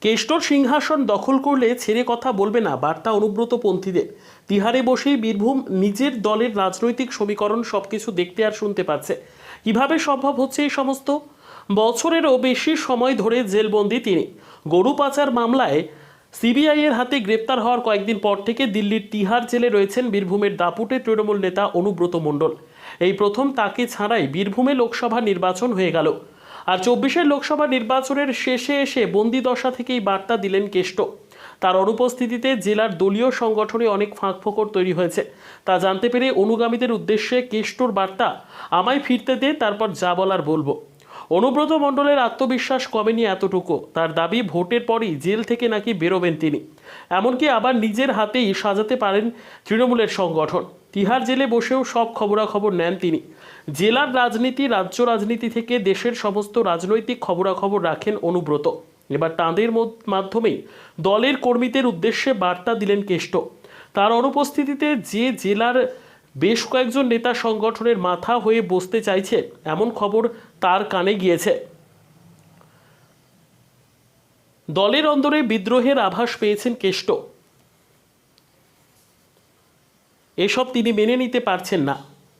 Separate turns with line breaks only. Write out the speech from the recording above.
কেষ্টর সিংহাসন দখল করলে ছেড়ে কথা বলবে না বার্তা অনুব্রত পন্থীদের। তিহারে বসেই বীরভূম নিজের দলের রাজনৈতিক সমীকরণ সবকিছু দেখতে আর শুনতে পাচ্ছে। কীভাবে সম্ভব হচ্ছে এই সমস্ত? বছরেরও বেশি সময় ধরে জেলবন্দি তিনি। গরু পাচার মামলায় সিবিআইয়ের হাতে গ্রেপ্তার হওয়ার কয়েকদিন পর থেকে দিল্লির তিহার জেলে রয়েছেন বীরভূমের দাপুটে তৃণমূল নেতা অনুব্রত মণ্ডল। এই প্রথম তাকে ছাড়াই বীরভূমে লোকসভা নির্বাচন হয়ে গেল। আর চব্বিশের লোকসভা নির্বাচনের শেষে এসে বন্দি দশা থেকেই বার্তা দিলেন কেষ্ট। তার অনুপস্থিতিতে জেলার দলীয় সংগঠনে অনেক ফাঁক ফোকর তৈরি হয়েছে। তা জানতে পেরে অনুগামীদের উদ্দেশ্যে কেষ্টর বার্তা, আমায় ফিরতে দে, তারপর যা বলার বলব। অনুব্রত মণ্ডলের আত্মবিশ্বাস কমেনি এতটুকু। তার দাবি, ভোটের পরই জেল থেকে নাকি বেরোবেন তিনি। এমনকি আবার নিজের হাতেই সাজাতে পারেন তৃণমূলের সংগঠন। তিহার জেলে বসেও সব খবরাখবর নেন তিনি। জেলার রাজনীতি, রাজ্য রাজনীতি থেকে দেশের সমস্ত রাজনৈতিক খবরাখবর রাখেন অনুব্রত। এবার তাঁদের মধ্য- মাধ্যমেই দলের কর্মীদের উদ্দেশ্যে বার্তা দিলেন কেষ্ট। তার অনুপস্থিতিতে যে জেলার বেশ কয়েকজন নেতা সংগঠনের মাথা হয়ে বসতে চাইছে, এমন খবর তার কানে গিয়েছে। দলের অন্দরে বিদ্রোহের আভাস পেয়েছেন কেষ্ট। এসব তিনি মেনে নিতে পারছেন না।